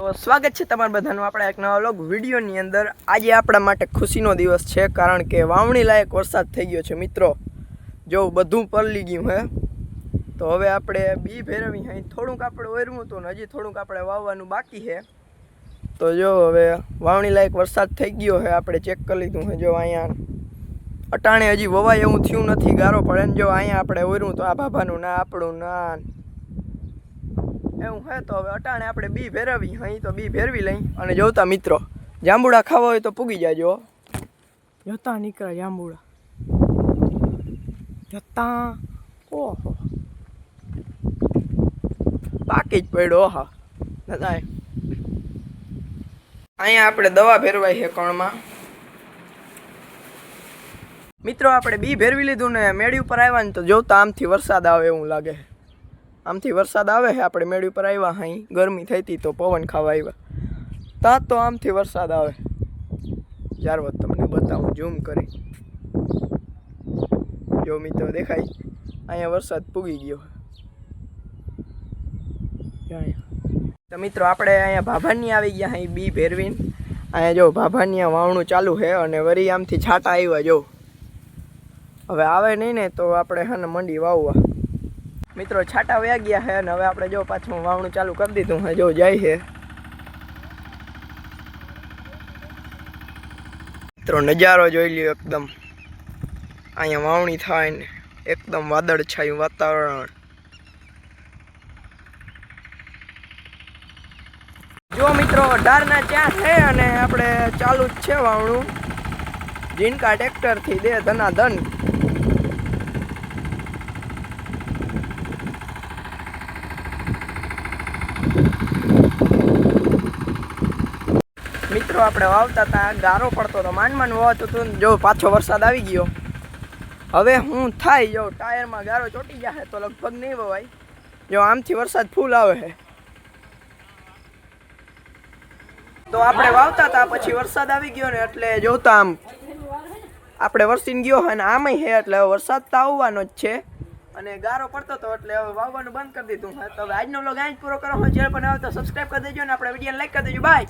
તો સ્વાગત છે તમારા બધાનું આપણા એક નવા વ્લોગ વિડીયોની અંદર. આજે આપણા માટે ખુશીનો દિવસ છે કારણ કે વાવણી લાયક વરસાદ થઈ ગયો છે, મિત્રો. જો બધું પલળી ગયું હે. તો હવે આપણે બી ફેરવી અહીં થોડુંક આપણે ઓરવું હતું ને હજી થોડુંક આપણે વાવવાનું બાકી છે. તો જો હવે વાવણી લાયક વરસાદ થઈ ગયો છે આપણે ચેક કરી લીધું છે જો અહીંયા અટાણે હજી વવાય એવું થયું નથી, ગારો પડે ને જો અહીંયા આપણે ઓર્યું તો આ ભાભાનું ના આપણું ના એવું હે તો હવે અટાણે આપણે બી ભેરવી અહીં તો બી ભેરવી લઈ. અને જોતા મિત્રો જાંબુડા ખાવા હોય તો પૂગી જાજો જતા નીકળ્યા જાંબુડા. જતા. ઓહો. બાકી જ પડ્યો હા દાદા અહીંયા આપણે દવા ભેરવાય છે કણમાં. મિત્રો આપણે બી ભેરવી લીધું ને મેળી ઉપર આવ્યા ને તો જોતા આમથી વરસાદ આવે એવું લાગે. આમથી વરસાદ આવે છે આપણે મેળી ઉપર આવ્યા અહીં ગરમી થઈ હતી તો પવન ખાવા આવ્યા. ત્યાં તો આમથી વરસાદ આવે. ત્યારબાદ તમને બતાવું ઝૂમ કરી. જો મિત્રો દેખાય, અહીંયા વરસાદ પૂગી ગયો તો મિત્રો આપણે અહીંયા ભાભાની આવી ગયા અહીં બી ભેરવીને. અહીંયા જો ભાભાની વાવણું ચાલુ છે અને વરી આમથી છાંટા આવ્યા, જો. હવે આવે નહીં ને તો આપણે હા મંડી વાવવા. મિત્રો, છાટા વ્યા ગયા છે અને હવે આપણે જો પાછું વાવણું ચાલુ કરી દીધું હે જો જાય છે. મિત્રો, નજારો જોઈ લ્યો એકદમ. અહીંયા વાવણી થાય ને એકદમ વાદળ છાયું વાતાવરણ. જો મિત્રો ડારના ચ્યાં છે અને આપણે ચાલુ જ છે વાવણું. જીનકા ટ્રેક્ટરથી દે ધના ધન મિત્રો, આપણે વાવતા હતા, ગારો પડતો હતો માંડ માંડ વાવતું હતું જો પાછો વરસાદ આવી ગયો. હવે હું થાય, જો ટાયરમાં ગારો ચોટી જાય તો લગભગ નહીં વવાય. જો આમથી વરસાદ ફૂલ આવે છે. તો આપણે વાવતા હતા, પછી વરસાદ આવી ગયો ને એટલે જોતા આમ, આપણે વરસીને ગયો અને આમય છે, એટલે વરસાદ તો આવવાનો જ છે. અને ગારો પડતો હતો એટલે હવે વાવવાનું બંધ કરી દીધું. તો હવે આજનો બ્લોગ અહીં જ પૂરો કરો. હું જે પણ આવે તો સબસ્ક્રાઈબ કરી દેજો અને આપણે વીડિયો લાઈક કરી દેજો. બાય